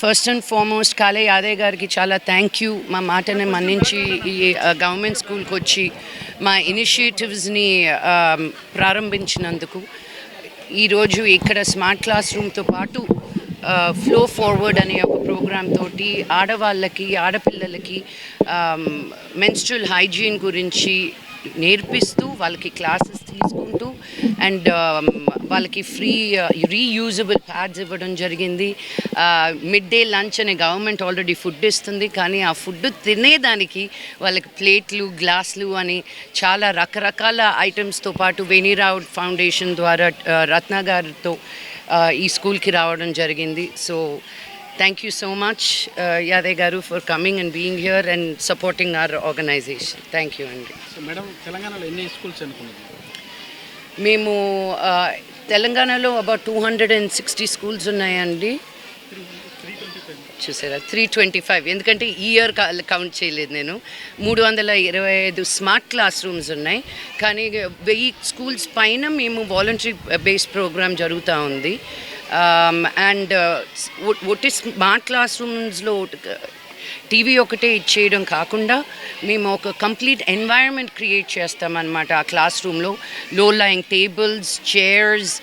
First and foremost కాలే యాదయ్య గారికి చాలా థ్యాంక్ యూ మా మాటని మన్నించి ఈ గవర్నమెంట్ స్కూల్కి వచ్చి మా ఇనిషియేటివ్స్ని ప్రారంభించినందుకు ఈరోజు ఇక్కడ స్మార్ట్ క్లాస్ రూమ్తో పాటు ఫ్లో ఫార్వర్డ్ అనే ఒక ప్రోగ్రామ్ తోటి ఆడవాళ్ళకి ఆడపిల్లలకి మెన్స్ట్రల్ హైజీన్ గురించి నేర్పిస్తూ వాళ్ళకి క్లాసెస్ తీసుకుంటూ అండ్ వాళ్ళకి ఫ్రీ రీయూజబుల్ ప్యాడ్స్ ఇవ్వడం జరిగింది. మిడ్ డే లంచ్ అనే గవర్నమెంట్ ఆల్రెడీ ఫుడ్ ఇస్తుంది కానీ ఆ ఫుడ్ తినేదానికి వాళ్ళకి ప్లేట్లు గ్లాసులు అని చాలా రకరకాల ఐటమ్స్తో పాటు వెనీరావుడ్ ఫౌండేషన్ ద్వారా రత్న గారితో ఈ స్కూల్కి రావడం జరిగింది. So thank you so much Yadaiah గారు for coming and being here and supporting our organisation thank you అండి. సో మేడం తెలంగాణలో ఎన్ని స్కూల్స్ అనుకున్నది మేము తెలంగాణలో about two hundred and sixty schools ఉన్నాయండి. చూసారా? త్రీ ట్వంటీ ఫైవ్ ఎందుకంటే ఈ ఇయర్ కౌంట్ చేయలేదు నేను. మూడు వందల ఇరవై ఐదు స్మార్ట్ క్లాస్ రూమ్స్ ఉన్నాయి. కానీ వెయ్యి స్కూల్స్ పైన మేము వాలంటరీ బేస్ ప్రోగ్రామ్ జరుగుతూ ఉంది. అండ్ ఒట్టి స్మార్ట్ క్లాస్ రూమ్స్లో టీవీ ఒకటే ఇచ్చేయడం కాకుండా మేము ఒక కంప్లీట్ ఎన్వైరన్మెంట్ క్రియేట్ చేస్తామన్నమాట ఆ క్లాస్ రూమ్లో. Low lying tables chairs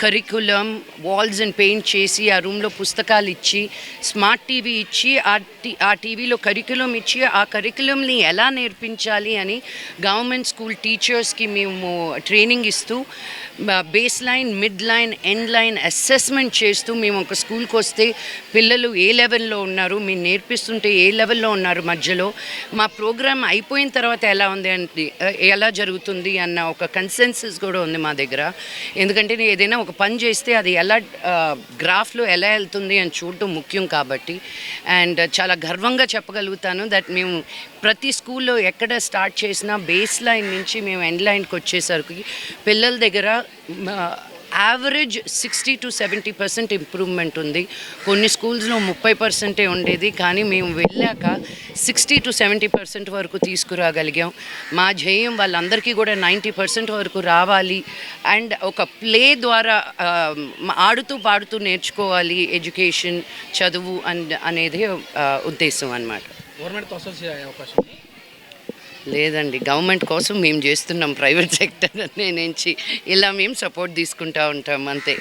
curriculum walls and paint చేసి ఆ రూమ్లో పుస్తకాలు ఇచ్చి స్మార్ట్ టీవీ ఇచ్చి ఆ టీ ఆ టీవీలో కరికులం ఇచ్చి ఆ కరికులంని ఎలా నేర్పించాలి అని గవర్నమెంట్ స్కూల్ టీచర్స్కి మేము ట్రైనింగ్ ఇస్తూ base line mid line end line assessment చేస్తూ మేము ఒక స్కూల్కి వస్తే పిల్లలు ఏ లెవెల్లో ఉన్నారు మేము నేర్పి నేర్పిస్తుంటే ఏ లెవెల్లో ఉన్నారు మధ్యలో? మా ప్రోగ్రామ్ అయిపోయిన తర్వాత ఎలా ఉంది అంటే ఎలా జరుగుతుంది అన్న ఒక కన్సెన్సెస్ కూడా ఉంది మా దగ్గర. ఎందుకంటే నేను ఏదైనా ఒక పని చేస్తే అది ఎలా గ్రాఫ్లో ఎలా వెళ్తుంది అని చూడటం ముఖ్యం కాబట్టి. అండ్ చాలా గర్వంగా చెప్పగలుగుతాను దట్ మేము ప్రతి స్కూల్లో ఎక్కడ స్టార్ట్ చేసినా బేస్ లైన్ నుంచి మేము ఎండ్ లైన్కి వచ్చేసరికి పిల్లల దగ్గర average sixty to seventy percent improvement ఉంది. కొన్ని స్కూల్స్లో ముప్పై పర్సెంటే ఉండేది కానీ మేము వెళ్ళాక సిక్స్టీ టు సెవెంటీ పర్సెంట్ వరకు తీసుకురాగలిగాం. మా ధ్యేయం వాళ్ళందరికీ కూడా నైంటీ పర్సెంట్ వరకు రావాలి. అండ్ ఒక ప్లే ద్వారా ఆడుతూ పాడుతూ నేర్చుకోవాలి ఎడ్యుకేషన్ చదువు అండ్ అనేది ఉద్దేశం అన్నమాట. గవర్నమెంట్తో అసోసియేట్ అయ్యే అవకాశం లేదండి గవర్నమెంట్ కోసం మేము చేస్తున్నాం ప్రైవేట్ సెక్టర్ నుంచి. ఇలా మేము సపోర్ట్ తీసుకుంటా ఉంటాం అంతే.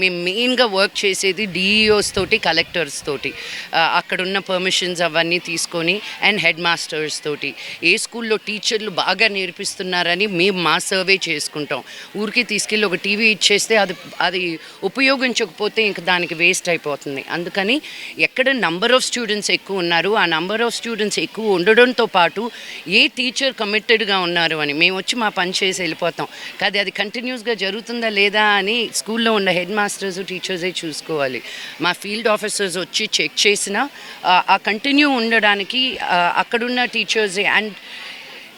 మేము మెయిన్గా వర్క్ చేసేది డిఈఓస్ తోటి కలెక్టర్స్ తోటి. అక్కడున్న పర్మిషన్స్ అవన్నీ తీసుకొని అండ్ హెడ్ మాస్టర్స్ తోటి. ఏ స్కూల్లో టీచర్లు బాగా నేర్పిస్తున్నారని మేము మా సర్వే చేసుకుంటాం. ఊరికి తీసుకెళ్ళి ఒక టీవీ ఇచ్చేస్తే అది అది ఉపయోగించకపోతే ఇంక దానికి వేస్ట్ అయిపోతుంది. అందుకని ఎక్కడ నంబర్ ఆఫ్ స్టూడెంట్స్ ఎక్కువ ఉన్నారు ఆ నంబర్ ఆఫ్ స్టూడెంట్స్ ఎక్కువ ఉండడంతో పాటు ఏ టీచర్ కమిటెడ్గా ఉన్నారు అని. మేము వచ్చి మా పని చేసి వెళ్ళిపోతాం. కానీ అది కంటిన్యూస్గా జరుగుతుందా లేదా అని స్కూల్లో ఉన్న హెడ్ మాస్టర్స్ టీచర్సే చూసుకోవాలి. మా ఫీల్డ్ ఆఫీసర్స్ వచ్చి చెక్ చేసినా ఆ- కంటిన్యూ ఉండడానికి అక్కడున్న టీచర్సే అండ్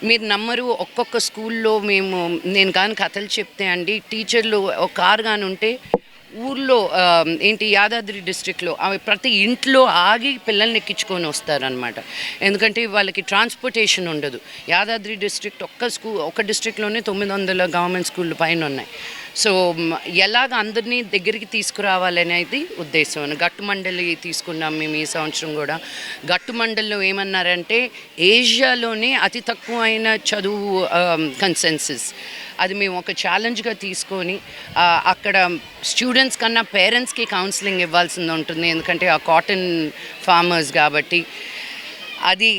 మీరు నమ్మరు ఒక్కొక్క స్కూల్లో మేము నేను కానీ కథలు చెప్తే అండి టీచర్లు ఒక కారు కానీ ఉంటే ఊర్లో ఏంటి యాదాద్రి డిస్ట్రిక్ట్లో అవి ప్రతి ఇంట్లో ఆగి పిల్లల్ని ఎక్కించుకొని వస్తారనమాట ఎందుకంటే వాళ్ళకి ట్రాన్స్పోర్టేషన్ ఉండదు. యాదాద్రి డిస్ట్రిక్ట్ ఒక్క స్కూల్ ఒక డిస్ట్రిక్ట్లోనే తొమ్మిది వందల గవర్నమెంట్ స్కూళ్ళు పైన ఉన్నాయి సో ఎలాగ అందరినీ దగ్గరికి తీసుకురావాలనేది ఉద్దేశం. గట్టు మండలి తీసుకున్నాం మేము ఈ సంవత్సరం కూడా. గట్టు మండలిలో ఏమన్నారంటే ఏషియాలోనే అతి తక్కువైన చదువు కన్సెన్సస్ అది మేము ఒక ఛాలెంజ్గా తీసుకొని అక్కడ స్టూడెంట్స్ కన్నా పేరెంట్స్కి కౌన్సిలింగ్ ఇవ్వాల్సింది ఉంటుంది. ఎందుకంటే ఆ కాటన్ ఫార్మర్స్ కాబట్టి అది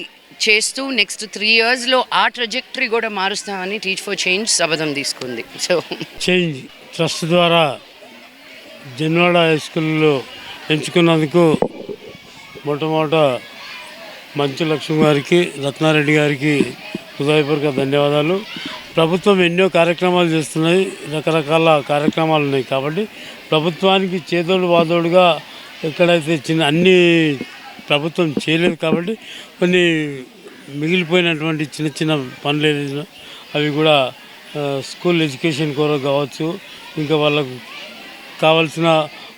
చేస్తూ నెక్స్ట్ త్రీ ఇయర్స్లో ఆ ట్రజెక్టరీ కూడా మారుస్తామని టీచ్ ఫర్ చేంజ్ శబదం తీసుకుంది. సో చేంజ్ ట్రస్ట్ ద్వారా జన్వాడ హై స్కూల్లో ఎంచుకున్నందుకు మొట్టమొదట మంచు లక్ష్మి గారికి రత్నారెడ్డి గారికి హృదయపూర్వక ధన్యవాదాలు. ప్రభుత్వం ఎన్నో కార్యక్రమాలు చేస్తున్నాయి రకరకాల కార్యక్రమాలు ఉన్నాయి కాబట్టి ప్రభుత్వానికి చేదోడు వాదోడుగా ఎక్కడైతే చిన్న అన్ని ప్రభుత్వం చేయలేదు కాబట్టి కొన్ని మిగిలిపోయినటువంటి చిన్న చిన్న పనులు అవి కూడా స్కూల్ ఎడ్యుకేషన్ కొరకు కావచ్చు ఇంకా వాళ్ళకు కావాల్సిన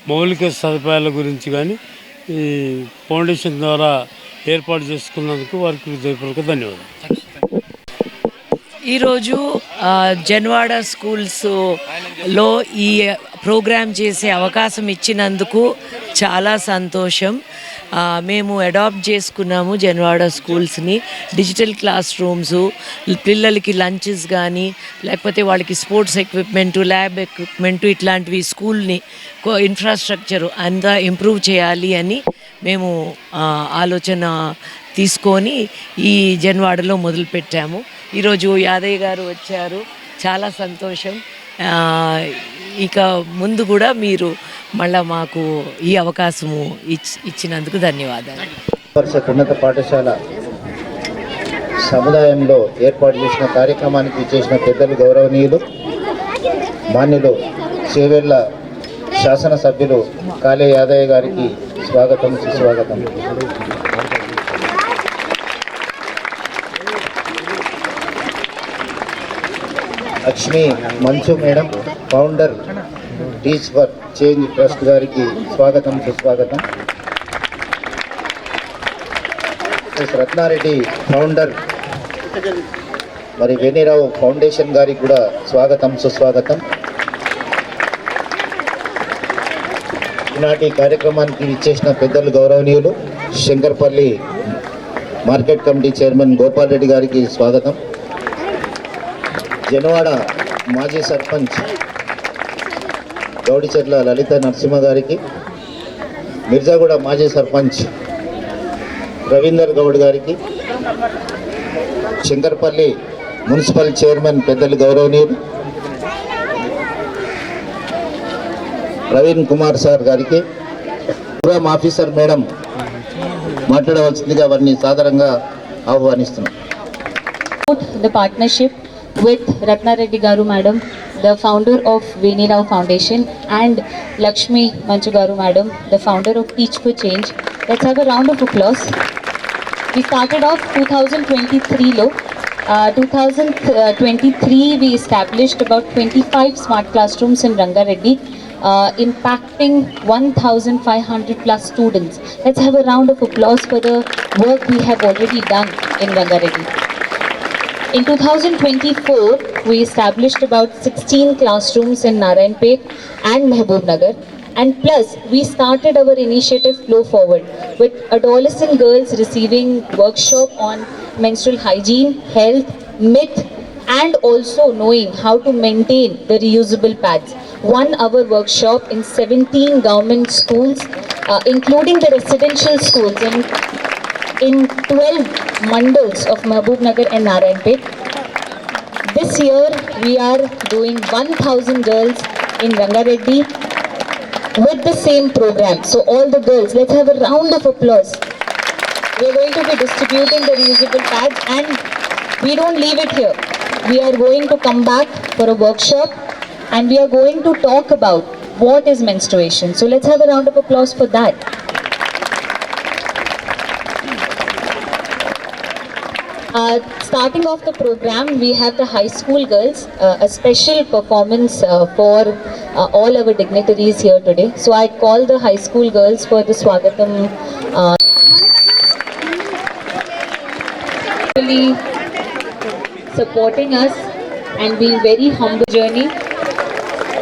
మౌలిక సదుపాయాల గురించి కానీ ఈ ఫౌండేషన్ ద్వారా ఏర్పాటు చేసుకున్నందుకు వారికి హృదయపూర్వక ధన్యవాదాలు. ఈరోజు జన్వాడ స్కూల్స్లో ఈ ప్రోగ్రామ్ చేసే అవకాశం ఇచ్చినందుకు చాలా సంతోషం. మేము అడాప్ట్ చేసుకున్నాము జన్వాడ స్కూల్స్ని. డిజిటల్ క్లాస్ రూమ్స్ పిల్లలకి లంచెస్ కానీ లేకపోతే వాళ్ళకి స్పోర్ట్స్ ఎక్విప్మెంట్ ల్యాబ్ ఎక్విప్మెంట్ ఇట్లాంటివి స్కూల్ని ఇన్ఫ్రాస్ట్రక్చర్ అంతా ఇంప్రూవ్ చేయాలి అని మేము ఆలోచన తీసుకొని ఈ జన్వాడలో మొదలుపెట్టాము. ఈరోజు యాదయ్య గారు వచ్చారు. చాలా సంతోషం. ఇక ముందు కూడా మీరు మళ్ళా మాకు ఈ అవకాశము ఇచ్ ఇచ్చినందుకు ధన్యవాదాలు. పరిషత్ ఉన్నత పాఠశాల సముదాయంలో ఏర్పాటు చేసిన కార్యక్రమానికి చేసిన పెద్దలు గౌరవనీయులు మాన్యులు చేవేళ్ళ శాసనసభ్యులు కాళే యాదయ్య గారికి స్వాగతం సుస్వాగతం. Lakshmi Manchu madam founder teach for change trust గారికి స్వాగతం సుస్వాగతం. ఎస్ రత్నారెడ్డి ఫౌండర్ మరి వేణిరావు ఫౌండేషన్ గారికి కూడా స్వాగతం సుస్వాగతం. ఈనాటి కార్యక్రమానికి ఇచ్చేసిన పెద్దలు గౌరవనీయులు Shankarpally market committee chairman Gopal Reddy గారికి స్వాగతం. జనవాడ మాజీ సర్పంచ్ గౌడిచెట్ల లలిత నరసింహ గారికి మిర్జాగూడ మాజీ సర్పంచ్ రవీందర్ గౌడ్ గారికి శంకర్పల్లి మున్సిపల్ చైర్మన్ పెద్దలు గౌరవనీయులు ప్రవీణ్ కుమార్ సార్ గారికి ప్రోగ్రామ్ ఆఫీసర్ మేడం మాట్లాడవలసిందిగా వారిని సాధారణంగా ఆహ్వానిస్తున్నాం. The partnership with Ratna Reddy Garu Madam, the founder of Veni Rao Foundation, and Lakshmi Manchu Garu Madam, the founder of Teach for Change. Let's have a round of applause. We started off 2023 low. Uh, 2023 we established about 25 smart classrooms in Rangareddy, uh, impacting 1,500 plus students. Let's have a round of applause for the work we have already done in Rangareddy. In 2024, we established about 16 classrooms in Narayanpet and Mehboob. And plus, we started our initiative Flow Forward with adolescent girls receiving workshop on menstrual hygiene, health, myth, and also knowing how to maintain the reusable pads. One hour workshop in 17 government schools, uh, including the residential schools in in 12 mandals of Mahbub Nagar and Narayanpet. This year we are doing 1000 girls in Rangareddy with the same program. So all the girls, let's have a round of applause. We are going to be distributing the reusable pads and we don't leave it here. We are going to come back for a workshop and we are going to talk about what is menstruation. So let's have a round of applause for that. Uh, starting off the program, we have the high school girls, uh, a special performance uh, for uh, all our dignitaries here today. So I call the high school girls for the Swagatam. Uh, really supporting us and being very humble journey.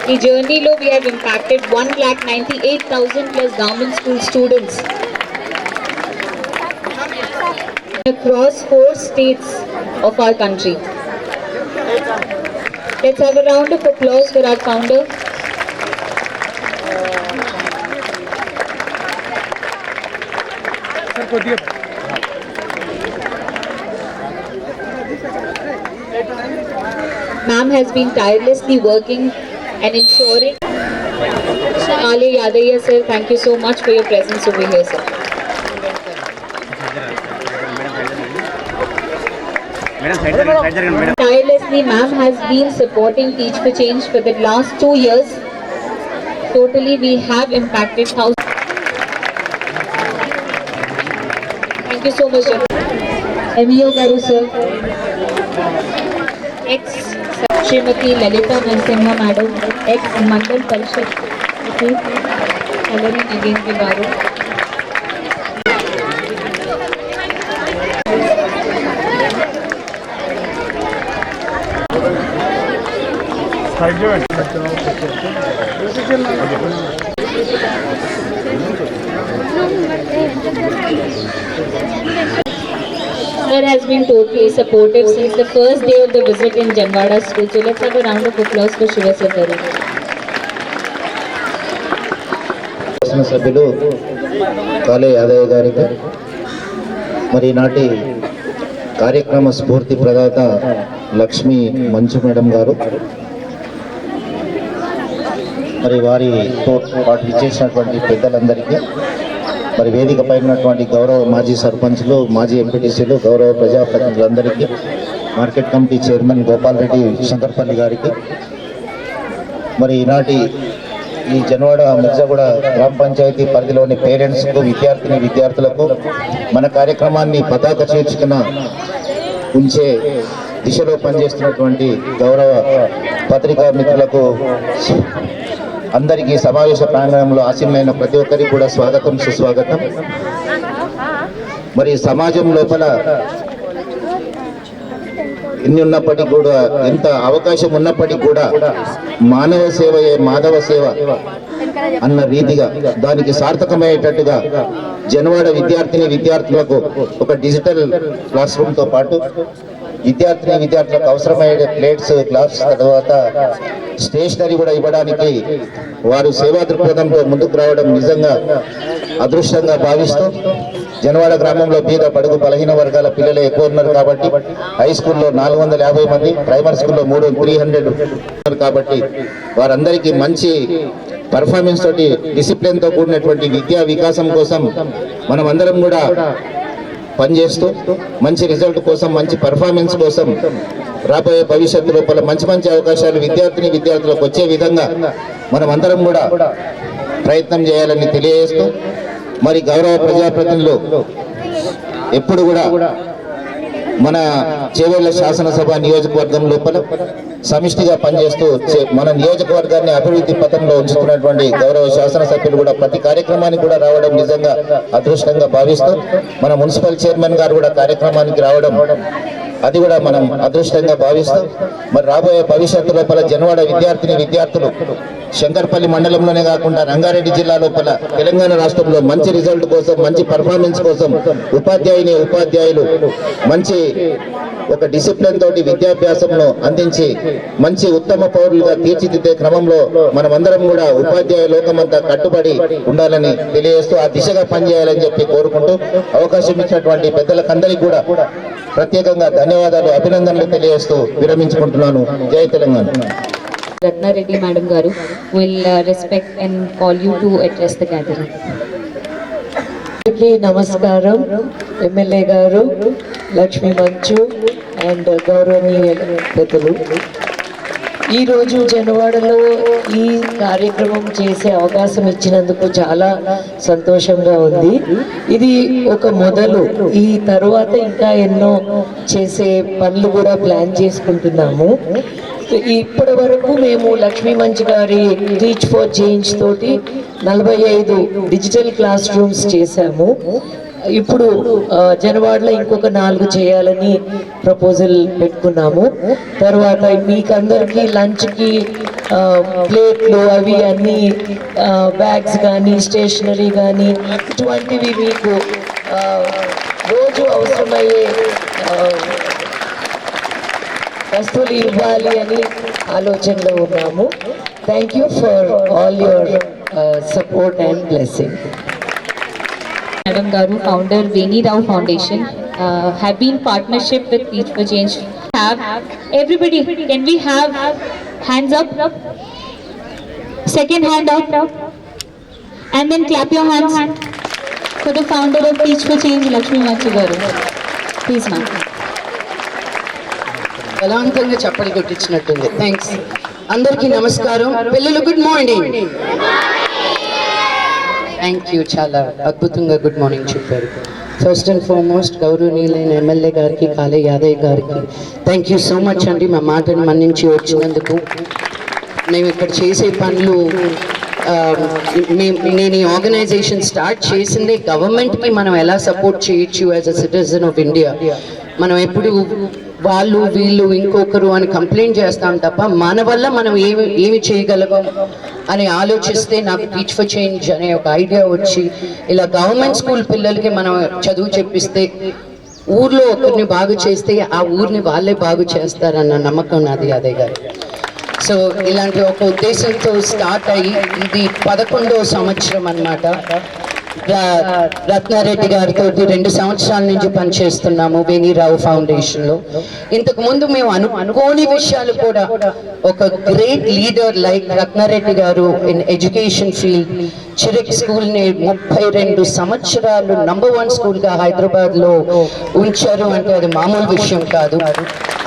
The journey low we have impacted 1,98,000 plus government school students across four states of our country. Let's have a round of applause for our founder. Ma'am has been tirelessly working and ensuring. Ali Yadaya sir, thank you so much for your presence over here, sir. Tirelessly, ma'am has been supporting Teach for Change for the last two years. Totally, we have impacted thousands. Thank you so much, sir. MEO Garu, sir. Ex Srimati Lalita Narasimha Madam, ex Mandal Parishad, against the Garu. Sir has been totally supportive since the first day of the visit in Janwada school. So let's have a round of applause for Shiva Sadhari. సభ్యులు కాలే యాదయ్య గారికి మరి నాటి కార్యక్రమ స్ఫూర్తి ప్రదాత Lakshmi Manchu madam గారు మరి వారితో పాటు ఇచ్చేసినటువంటి పెద్దలందరికీ మరి వేదికపై ఉన్నటువంటి గౌరవ మాజీ సర్పంచ్లు మాజీ ఎంపీటీసీలు గౌరవ ప్రజాప్రతినిధులందరికీ market committee chairman Gopal Reddy Shankarpally గారికి మరి ఈనాటి ఈ జనవాడ మిర్జాగూడ గ్రామ పంచాయతీ పరిధిలోని పేరెంట్స్కు విద్యార్థిని విద్యార్థులకు మన కార్యక్రమాన్ని పతాక చేర్చుకున్న ఉంచే దిశలో పనిచేస్తున్నటువంటి గౌరవ పత్రికా మిత్రులకు అందరికీ సమావేశ ప్రాంగణంలో ఆశీనులైన ప్రతి ఒక్కరికి కూడా స్వాగతం సుస్వాగతం. మరి సమాజం లోపల ఎన్ని ఉన్నప్పటికీ కూడా ఎంత అవకాశం ఉన్నప్పటికీ కూడా మానవ సేవయే మాధవ సేవ అన్న రీతిగా దానికి సార్థకమయ్యేటట్టుగా జనవాడ విద్యార్థిని విద్యార్థులకు ఒక డిజిటల్ క్లాస్ రూమ్తో పాటు విద్యార్థిని విద్యార్థులకు అవసరమయ్యే ప్లేట్స్ గ్లాస్ తర్వాత స్టేషనరీ కూడా ఇవ్వడానికి వారు సేవా దృక్పథంతో ముందుకు రావడం నిజంగా అదృష్టంగా భావిస్తూ జనవాడ గ్రామంలో బీద పడుగు బలహీన వర్గాల పిల్లలే ఎక్కువ ఉన్నారు కాబట్టి హై స్కూల్లో నాలుగు వందల యాభై మంది ప్రైమరీ స్కూల్లో మూడు త్రీ హండ్రెడ్ ఉన్నారు కాబట్టి వారందరికీ మంచి పర్ఫార్మెన్స్ తోటి డిసిప్లిన్తో కూడినటువంటి విద్యా వికాసం కోసం మనం అందరం కూడా పనిచేస్తూ మంచి రిజల్ట్ కోసం మంచి పర్ఫార్మెన్స్ కోసం రాబోయే భవిష్యత్తు లోపల మంచి మంచి అవకాశాలు విద్యార్థిని విద్యార్థులకు వచ్చే విధంగా మనం అందరం కూడా ప్రయత్నం చేయాలని తెలియజేస్తూ మరి గౌరవ ప్రజాప్రతినిధులు ఎప్పుడు కూడా మన చేవేళ్ళ శాసనసభ నియోజకవర్గం లోపల సమిష్టిగా పనిచేస్తూ మన నియోజకవర్గాన్ని అభివృద్ధి పథంలో ఉంచుతున్నటువంటి గౌరవ శాసనసభ్యులు కూడా ప్రతి కార్యక్రమానికి కూడా రావడం నిజంగా అదృష్టంగా భావిస్తూ. మన మున్సిపల్ చైర్మన్ గారు కూడా కార్యక్రమానికి రావడం అది కూడా మనం అదృష్టంగా భావిస్తూ. మరి రాబోయే భవిష్యత్తు లోపల జనవాడ విద్యార్థిని విద్యార్థులు శంకర్పల్లి మండలంలోనే కాకుండా రంగారెడ్డి జిల్లా లోపల తెలంగాణ రాష్ట్రంలో మంచి రిజల్ట్ కోసం మంచి పర్ఫార్మెన్స్ కోసం ఉపాధ్యాయుని ఉపాధ్యాయులు మంచి ఒక డిసిప్లిన్ తోటి విద్యాభ్యాసంను అందించి మంచి ఉత్తమ పౌరులుగా తీర్చిదిద్దే క్రమంలో మనమందరం కూడా ఉపాధ్యాయ లోకమంతా కట్టుబడి ఉండాలని తెలియజేస్తూ ఆ దిశగా పనిచేయాలని చెప్పి కోరుకుంటూ అవకాశం ఇచ్చినటువంటి పెద్దలకందరికీ కూడా ప్రత్యేకంగా ధన్యవాదాలు అభినందనలు తెలియజేస్తూ విరమించుకుంటున్నాను. జై Telangana. Garu will uh, respect and call you to address the gathering. అందరికీ నమస్కారం. ఎమ్మెల్యే గారు లక్ష్మీ మంచు అండ్ గౌరవనీయ పెద్దలు. ఈరోజు జనవాడలో ఈ కార్యక్రమం చేసే అవకాశం ఇచ్చినందుకు చాలా సంతోషంగా ఉంది. ఇది ఒక మొదలు. ఈ తర్వాత ఇంకా ఎన్నో చేసే పనులు కూడా ప్లాన్ చేసుకుంటున్నాము. ఇప్పటి వరకు మేము లక్ష్మీ మంచి గారి టీచ్ ఫర్ చేంజ్ తోటి నలభై ఐదు డిజిటల్ క్లాస్ రూమ్స్ చేశాము. ఇప్పుడు జనవాడలో ఇంకొక నాలుగు చేయాలని ప్రపోజల్ పెట్టుకున్నాము. తర్వాత మీకందరికీ లంచ్కి ప్లేట్లు అవి అన్నీ బ్యాగ్స్ కానీ స్టేషనరీ కానీ ఇటువంటివి మీకు రోజు అవసరమయ్యే వస్తువులు ఇవ్వాలి అని ఆలోచనలో ఉన్నాము. Thank you for all your support and blessing Madam Garu, founder Veni Rao Foundation, uh, have been partnership with Teach for Change. Have everybody, can we have hands up? Second hand up. And then clap your hands for the founder of Teach for Change, Lakshmi Manchu Garu. Please ma'am. బలవంతంగా చప్పలు కొట్టించినట్టుంది thanks అందరికీ నమస్కారం పిల్లలు good morning thank you చాలా అద్భుతంగా good morning చెప్పారు. First and foremost గౌరవనీయులైన MLA గారికి కాలే యాదయ్య గారికి థ్యాంక్ యూ సో మచ్ అండి మా మాటను మన్నించి వచ్చినందుకు. మేము ఇక్కడ చేసే పనులు నేను ఈ ఆర్గనైజేషన్ స్టార్ట్ చేసిందే గవర్నమెంట్కి మనం ఎలా సపోర్ట్ చేయొచ్చు as a citizen of India మనం ఎప్పుడు వాళ్ళు వీళ్ళు ఇంకొకరు అని కంప్లైంట్ చేస్తాం తప్ప మన వల్ల మనం ఏమి ఏమి చేయగలగం అని ఆలోచిస్తే నాకు టీచ్ ఫర్ చేంజ్ అనే ఒక ఐడియా వచ్చి ఇలా గవర్నమెంట్ స్కూల్ పిల్లలకి మనం చదువు చెప్పిస్తే ఊర్లో ఒకరిని బాగు చేస్తే ఆ ఊరిని వాళ్ళే బాగు చేస్తారన్న నమ్మకం నాది అదే గారు. సో ఇలాంటి ఒక ఉద్దేశంతో స్టార్ట్ అయ్యి ఇది పదకొండవ సంవత్సరం అన్నమాట. రత్నారెడ్డి గారితో రెండు సంవత్సరాల నుంచి పనిచేస్తున్నాము వేణిరావు ఫౌండేషన్లో ఇంతకు ముందు మేము అను అనుకోని విషయాలు కూడా ఒక great leader like Ratna Reddy garu in education field చిరిక్ స్కూల్ని ముప్పై రెండు సంవత్సరాలు నంబర్ వన్ స్కూల్గా హైదరాబాద్లో ఉంచారు అంటే అది మామూలు విషయం కాదు.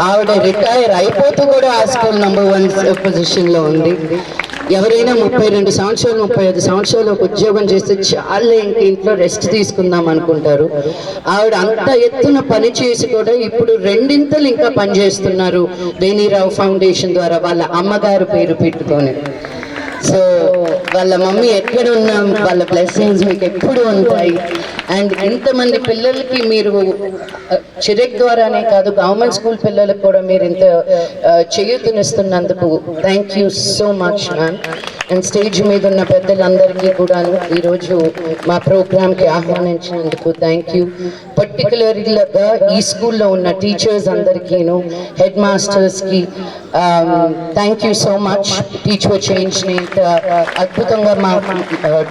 ఆవిడ రిటైర్ అయిపోతూ కూడా ఆ స్కూల్ నంబర్ వన్ పొజిషన్లో ఉంది. ఎవరైనా ముప్పై రెండు సంవత్సరాలు ముప్పై ఐదు సంవత్సరాలు ఒక ఉద్యోగం చేస్తే చాలా ఇంటి ఇంట్లో రెస్ట్ తీసుకుందాం అనుకుంటారు. ఆవిడ అంత ఎత్తున పని చేసి కూడా ఇప్పుడు రెండింతలు ఇంకా పనిచేస్తున్నారు వేణిరావు ఫౌండేషన్ ద్వారా వాళ్ళ అమ్మగారు పేరు పెట్టుకొని. సో వాళ్ళ మమ్మీ ఎక్కడ ఉన్నా వాళ్ళ బ్లెస్సింగ్స్ మీకు ఎప్పుడు ఉంటాయి? అండ్ ఇంతమంది పిల్లలకి మీరు చిరెక్ ద్వారానే కాదు గవర్నమెంట్ స్కూల్ పిల్లలకు కూడా మీరు ఇంత చేయూతనిస్తున్నందుకు thank you so much ma'am and stage మీద ఉన్న పెద్దలందరికీ కూడా ఈరోజు మా ప్రోగ్రామ్కి ఆహ్వానించినందుకు థ్యాంక్ యూ పర్టికులర్గా ఈ స్కూల్లో ఉన్న టీచర్స్ అందరికీను head మాస్టర్స్కి thank you so much teacher చేంజ్ని ఇంత అద్భుతంగా మా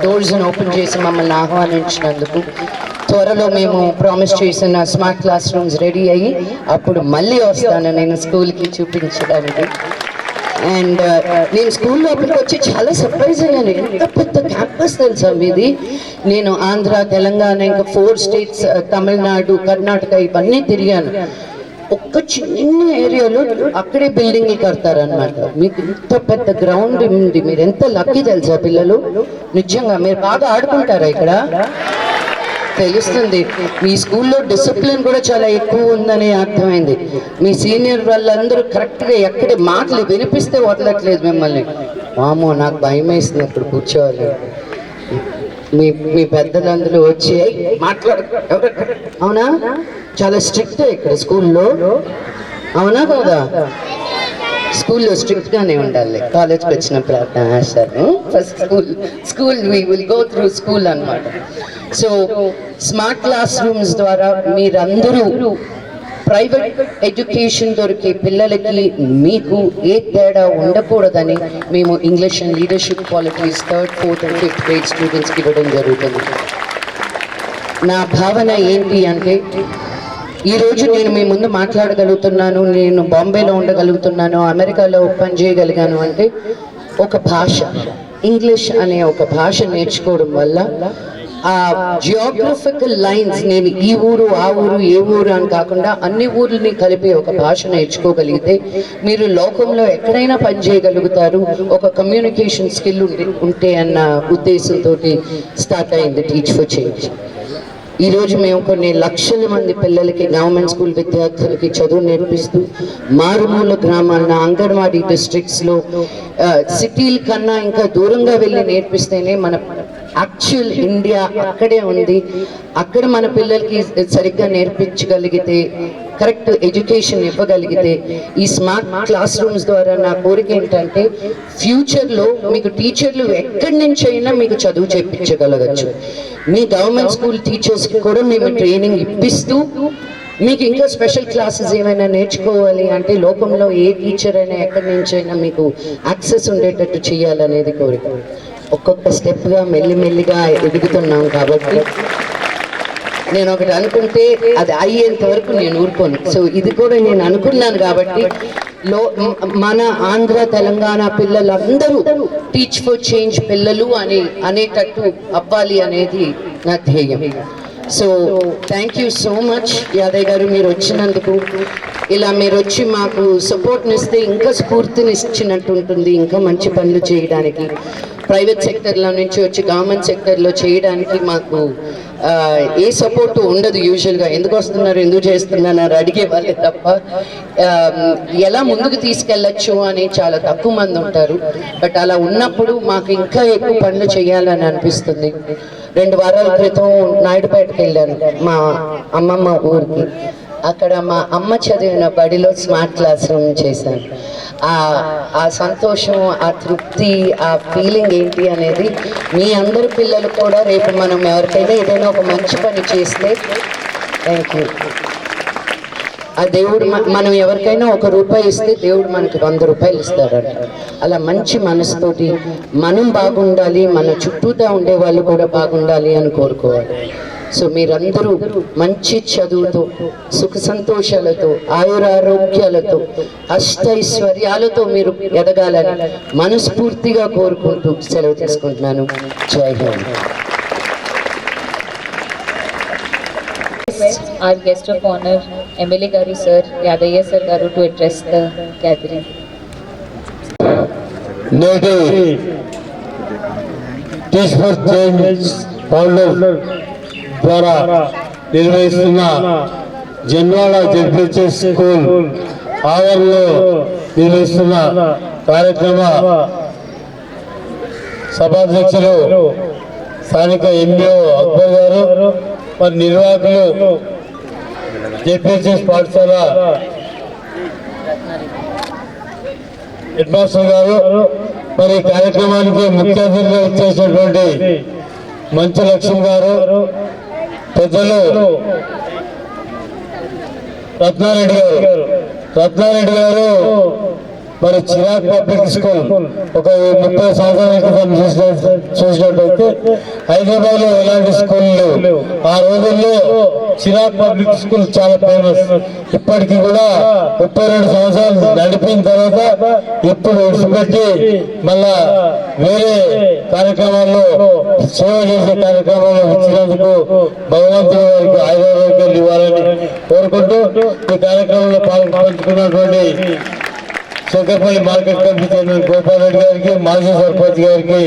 డోర్స్ని ఓపెన్ చేసి మమ్మల్ని ఆహ్వానించినందుకు. త్వరలో మేము ప్రామిస్ చేసిన స్మార్ట్ క్లాస్ రూమ్స్ రెడీ అయ్యి అప్పుడు మళ్ళీ వస్తాను. నేను స్కూల్కి చూపించడానికి. అండ్ uh, నేను స్కూల్ లోపలికి వచ్చి చాలా సర్ప్రైజ్ అయ్యాను. ఎంత పెద్ద క్యాంపస్ తెలుసా మీది? నేను ఆంధ్ర తెలంగాణ ఇంకా four states uh, Tamil Nadu Karnataka ఇవన్నీ తిరిగాను. ఒక్క చిన్న ఏరియాలో అక్కడే బిల్డింగ్లు కడతారనమాట మీకు ఇంత పెద్ద గ్రౌండ్ ఉంది. మీరు ఎంత లక్కీ తెలుసా పిల్లలు? నిజంగా మీరు బాగా ఆడుకుంటారా ఇక్కడ? తెలుస్తుంది. మీ స్కూల్లో డిసిప్లిన్ కూడా చాలా ఎక్కువ ఉందని అర్థమైంది. మీ సీనియర్ వాళ్ళందరూ కరెక్ట్గా ఎక్కడ మాటలు వినిపిస్తే వదలట్లేదు మిమ్మల్ని. వామో నాకు భయం వేసింది అక్కడ కూర్చోవాలి. మీ మీ పెద్దలందరూ వచ్చి మాట్లాడు. అవునా? చాలా స్ట్రిక్ట్ ఇక్కడ స్కూల్లో. అవునా కదా స్కూల్లో స్ట్రిక్ట్ గానే ఉండాలి. కాలేజ్కి వచ్చినప్పుడు ప్రార్థన చేస్తారు first school school we will go through school అన్నమాట. సో స్మార్ట్ క్లాస్ రూమ్స్ ద్వారా మీరందరూ ప్రైవేట్ ఎడ్యుకేషన్ దొరికే పిల్లలకి మీకు ఏ తేడా ఉండకూడదని మేము English and leadership qualities third fourth and fifth grade స్టూడెంట్స్కి ఇవ్వడం జరుగుతుంది. నా భావన ఏంటి అంటే ఈరోజు నేను మీ ముందు మాట్లాడగలుగుతున్నాను నేను బాంబేలో ఉండగలుగుతున్నాను అమెరికాలో పని చేయగలిగాను అంటే ఒక భాష ఇంగ్లీష్ అనే ఒక భాష నేర్చుకోవడం వల్ల ఆ జియోగ్రఫికల్ లైన్స్ నేను ఈ ఊరు ఆ ఊరు ఏ ఊరు అని కాకుండా అన్ని ఊర్లని కలిపి ఒక భాష నేర్చుకోగలిగితే మీరు లోకంలో ఎక్కడైనా పని చేయగలుగుతారు ఒక కమ్యూనికేషన్ స్కిల్ ఉంటే అన్న ఉద్దేశంతో స్టార్ట్ అయింది టీచ్ ఫర్ చేంజ్ ఈరోజు మేము కొన్ని లక్షల మంది పిల్లలకి గవర్నమెంట్ స్కూల్ విద్యార్థులకి చదువు నేర్పిస్తూ మారుమూల గ్రామాలను అంగన్వాడీ డిస్ట్రిక్ట్స్లో సిటీల కన్నా ఇంకా దూరంగా వెళ్ళి నేర్పిస్తేనే మన యాక్చువల్ ఇండియా అక్కడే ఉంది. అక్కడ మన పిల్లలకి సరిగ్గా నేర్పించగలిగితే కరెక్ట్ ఎడ్యుకేషన్ ఇవ్వగలిగితే ఈ స్మార్ట్ క్లాస్ రూమ్స్ ద్వారా నా కోరిక ఏంటంటే ఫ్యూచర్లో మీకు టీచర్లు ఎక్కడి నుంచి అయినా మీకు చదువు చెప్పించగలగచ్చు మీ గవర్నమెంట్ స్కూల్ టీచర్స్కి కూడా మేము ట్రైనింగ్ ఇప్పిస్తూ మీకు ఇంకా స్పెషల్ క్లాసెస్ ఏమైనా నేర్చుకోవాలి అంటే లోకంలో ఏ టీచర్ అయినా ఎక్కడి నుంచి అయినా మీకు యాక్సెస్ ఉండేటట్టు చేయాలనేది కోరిక. ఒక్కొక్క స్టెప్గా మెల్లిమెల్లిగా ఎదుగుతున్నాం కాబట్టి నేను ఒకటి అనుకుంటే అది అయ్యేంత వరకు నేను ఊరుకోను. సో ఇది కూడా నేను అనుకున్నాను కాబట్టి లో మన ఆంధ్ర తెలంగాణ పిల్లలందరూ టీచ్ ఫర్ చేంజ్ పిల్లలు అని అనేటట్టు అవ్వాలి అనేది నా ధ్యేయం. So thank you so much Yadaiah గారు మీరు వచ్చినందుకు. ఇలా మీరు వచ్చి మాకు సపోర్ట్నిస్తే ఇంకా స్ఫూర్తిని ఇచ్చినట్టు ఉంటుంది ఇంకా మంచి పనులు చేయడానికి. ప్రైవేట్ సెక్టర్లో నుంచి వచ్చి గవర్నమెంట్ సెక్టర్లో చేయడానికి మాకు ఏ సపోర్ట్ ఉండదు యూజువల్గా ఎందుకు వస్తున్నారు ఎందుకు చేస్తున్నారు అడిగే వాళ్ళే తప్ప ఎలా ముందుకు తీసుకెళ్ళచ్చు అని చాలా తక్కువ మంది ఉంటారు. బట్ అలా ఉన్నప్పుడు మాకు ఇంకా ఎక్కువ పనులు చేయాలని అనిపిస్తుంది. రెండు వారాల క్రితం నాయుడుపేటకి వెళ్ళాను మా అమ్మమ్మ ఊరికి. అక్కడ మా అమ్మ చదివిన బడిలో స్మార్ట్ క్లాస్ రూమ్ చేశాను. ఆ ఆ సంతోషం ఆ తృప్తి ఆ ఫీలింగ్ ఏంటి అనేది మీ అందరి పిల్లలు కూడా రేపు మనం ఎవరికైనా ఏదైనా ఒక మంచి పని చేస్తే థ్యాంక్ యూ. ఆ దేవుడు మనం ఎవరికైనా ఒక రూపాయి ఇస్తే దేవుడు మనకి వంద రూపాయలు ఇస్తాడంట. అలా మంచి మనసుతోటి మనం బాగుండాలి మన చుట్టూతా ఉండే వాళ్ళు కూడా బాగుండాలి అని కోరుకోవాలి. సో మీరందరూ మంచి చదువుతో సుఖ సంతోషాలతో ఆయురారోగ్యాలతో అష్టైశ్వర్యాలతో మీరు ఎదగాలని మనస్ఫూర్తిగా కోరుకుంటూ సెలవు తీసుకుంటున్నాను. జై Hind. Our guest of honor, MLA Garu sir, Yadaya sir Garu to address the gathering. నేటి టీచ్ ఫర్ చేంజ్ ఫౌండర్ ద్వారా నిర్వహిస్తున్న జన్వాడ జడ్పిహెచ్ స్కూల్ ఆవరణలో నిర్వహిస్తున్న కార్యక్రమ సభాధ్యక్షులు స్థానిక ఎంఈఓ అక్బర్ గారు మరి నిర్వాహకులు జడ్పిహెచ్ఎస్ పాఠశాల హెడ్ మాస్టర్ గారు మరి కార్యక్రమానికి ముఖ్య అతిథిగా వచ్చేసినటువంటి మంచు లక్ష్మి గారు పెద్దలు రత్నారెడ్డి గారు. రత్నారెడ్డి గారు మరి చిరాక్ పబ్లిక్ స్కూల్ ఒక ముప్పై సంవత్సరాల క్రితం చూసిన చూసినట్టయితే హైదరాబాద్లో ఎలాంటి లేవు. ఆ రోజుల్లో చిరాగ్ పబ్లిక్ స్కూల్ చాలా ఫేమస్ ఇప్పటికి కూడా ముప్పై రెండు సంవత్సరాలు నడిపిన తర్వాత ఇప్పుడు విడిచిపెట్టి మళ్ళా వేరే కార్యక్రమాల్లో సేవ చేసే కార్యక్రమాల్లో ఇచ్చినందుకు భగవంతుడు వారికి ఆయుర్వేదాలు ఇవ్వాలని కోరుకుంటూ ఈ కార్యక్రమంలో పాల్పంచుకున్నటువంటి Shankarpally market committee chairman Gopal Reddy గారికి మాజీ సర్పంచ్ గారికి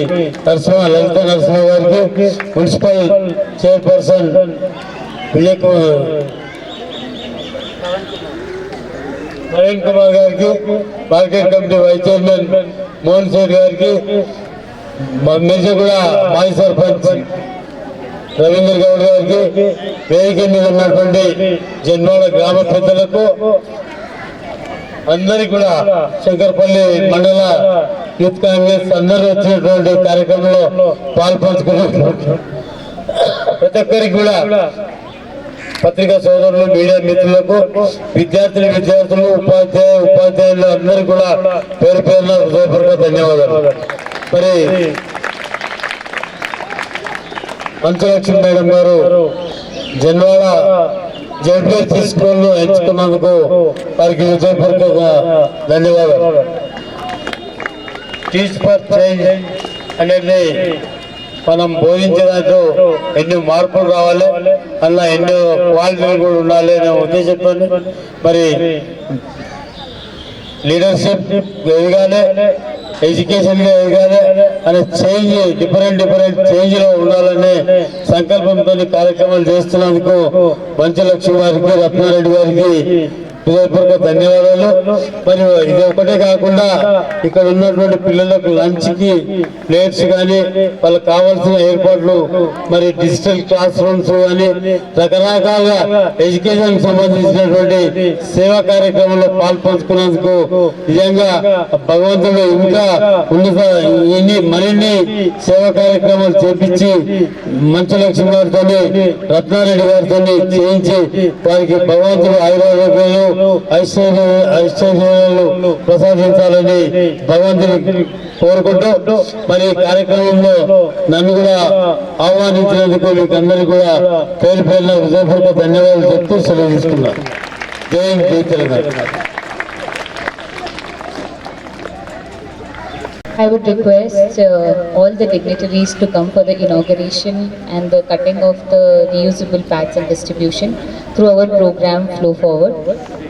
నరసింహ లలిత నరసింహ గారికి మున్సిపల్ చైర్పర్సన్ విజయ్ కుమార్ నవీన్ కుమార్ గారికి market committee vice chairman Mohan Seth గారికి కూడా మాజీ సర్పంచ్ రవీంద్ర గౌడ్ గారికి వేదిక మీద ఉన్నటువంటి జన్మాల గ్రామ పెద్దలకు అందరికి కూడా శంకర్పల్లి మండల యూత్ కాంగ్రెస్ అందరూ వచ్చినటువంటి కార్యక్రమంలో పాల్పంచుకున్నటువంటి ప్రతి ఒక్కరికి కూడా పత్రికా సోదరులు మీడియా మిత్రులకు విద్యార్థులు విద్యార్థులు ఉపాధ్యాయ ఉపాధ్యాయులు అందరికీ కూడా పేరు పేరున హృదయపూర్వక ధన్యవాదాలు. మరి పంచలక్ష్మి మేడం గారు జన్వాడ జడ్పీ స్కూల్ ఎంచుకున్నందుకు వారికి హృదయపూర్వక ధన్యవాదాలు. టీచ్ ఫర్ చేంజ్ అనేది మనం బోధించే దాంట్లో ఎన్ని మార్పులు రావాలి అలా ఎన్నో క్వాలిటీలు కూడా ఉండాలి అనే ఉద్దేశంతో మరి లీడర్షిప్ ఎదగాలి ఎడ్యుకేషన్గా ఎదగాలి అనే చేంజ్ డిఫరెంట్ డిఫరెంట్ చేంజ్లో ఉండాలనే సంకల్పంతో కార్యక్రమాలు చేస్తున్నందుకు మంచి లక్ష్మి గారికి రత్నారెడ్డి గారికి హృదయపూర్వక ధన్యవాదాలు. మరి ఇది ఒకటే కాకుండా ఇక్కడ ఉన్నటువంటి పిల్లలకు లంచ్కి ప్లేట్స్ కానీ వాళ్ళకి కావాల్సిన ఏర్పాట్లు మరి డిజిటల్ క్లాస్ రూమ్స్ కానీ రకరకాలుగా ఎడ్యుకేషన్ సంబంధించినటువంటి సేవా కార్యక్రమంలో పాల్పంచుకున్నందుకు నిజంగా భగవంతుడు ఇంకా ఉన్నత ఇన్ని మరిన్ని సేవా కార్యక్రమాలు చేపించి మంచు లక్ష్మి గారితో రత్నారెడ్డి గారితో చేయించి వారికి భగవంతుడు ఆయుర్వేదాలు ఐశ్వర్య ఐశ్వర్యాలు ప్రసాదించాలని భగవంతుని కోరుకుంటూ మరి కార్యక్రమంలో నన్ను కూడా ఆహ్వానించినందుకు మీకు అందరికీ కూడా పేరు పేరున హృదయపూర్వక ధన్యవాదాలు చెప్తూ సెలవు తీసుకున్నాను జై జై Telangana I would request uh, all the dignitaries to come for the inauguration and the cutting of the reusable packs and distribution through our program Flow Forward.